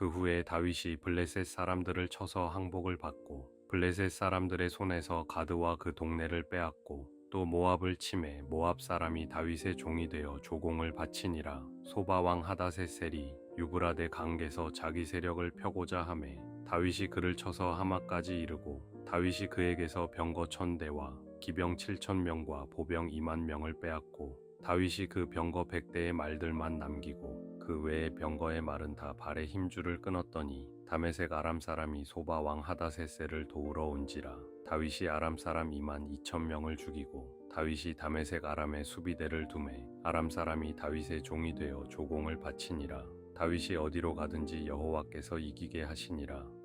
그 후에 다윗이 블레셋 사람들을 쳐서 항복을 받고 블레셋 사람들의 손에서 가드와 그 동네를 빼앗고 또 모압을 침해 모압 사람이 다윗의 종이 되어 조공을 바치니라. 소바왕 하다세셀이 유브라데 강에서 자기 세력을 펴고자 하매 다윗이 그를 쳐서 하마까지 이르고 다윗이 그에게서 병거 천 대와 기병 칠천 명과 보병 이만 명을 빼앗고 다윗이 그 병거 백대의 말들만 남기고 그 외의 병거의 말은 다 발의 힘줄을 끊었더니 다메섹 아람 사람이 소바 왕 하다세셀을 도우러 온지라 다윗이 아람 사람 2만 2천 명을 죽이고 다윗이 다메섹 아람의 수비대를 두매 아람 사람이 다윗의 종이 되어 조공을 바치니라. 다윗이 어디로 가든지 여호와께서 이기게 하시니라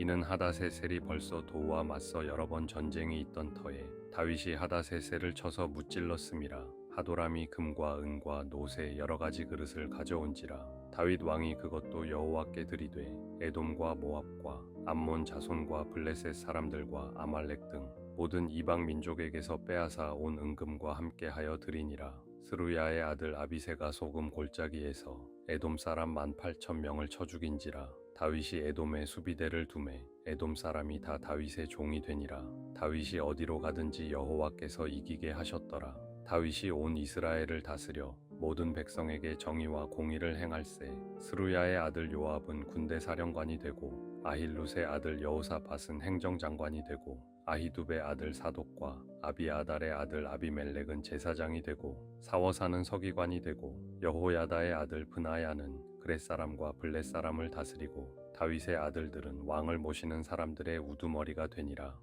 이는 하다세셀이 벌써 도우와 맞서 여러 번 전쟁이 있던 터에 다윗이 하다세셀을 쳐서 무찔렀음이라 하도람이 금과 은과 놋의 여러 가지 그릇을 가져온지라 다윗 왕이 그것도 여호와께 드리되 에돔과 모압과 암몬 자손과 블레셋 사람들과 아말렉 등 모든 이방 민족에게서 빼앗아 온 은금과 함께하여 드리니라. 스루야의 아들 아비세가 소금 골짜기에서 에돔 사람 만 팔천 명을 쳐 죽인지라 다윗이 에돔의 수비대를 두매 에돔 사람이 다 다윗의 종이 되니라. 다윗이 어디로 가든지 여호와께서 이기게 하셨더라. 다윗이 온 이스라엘을 다스려 모든 백성에게 정의와 공의를 행할세 스루야의 아들 요압은 군대 사령관이 되고 아힐룻의 아들 여호사밧은 행정장관이 되고 아히두베 아들 사독과 아비아달의 아들 아비멜렉은 제사장이 되고 사워사는 서기관이 되고 여호야다의 아들 브나야는 그렛 사람과 블렛 사람을 다스리고 다윗의 아들들은 왕을 모시는 사람들의 우두머리가 되니라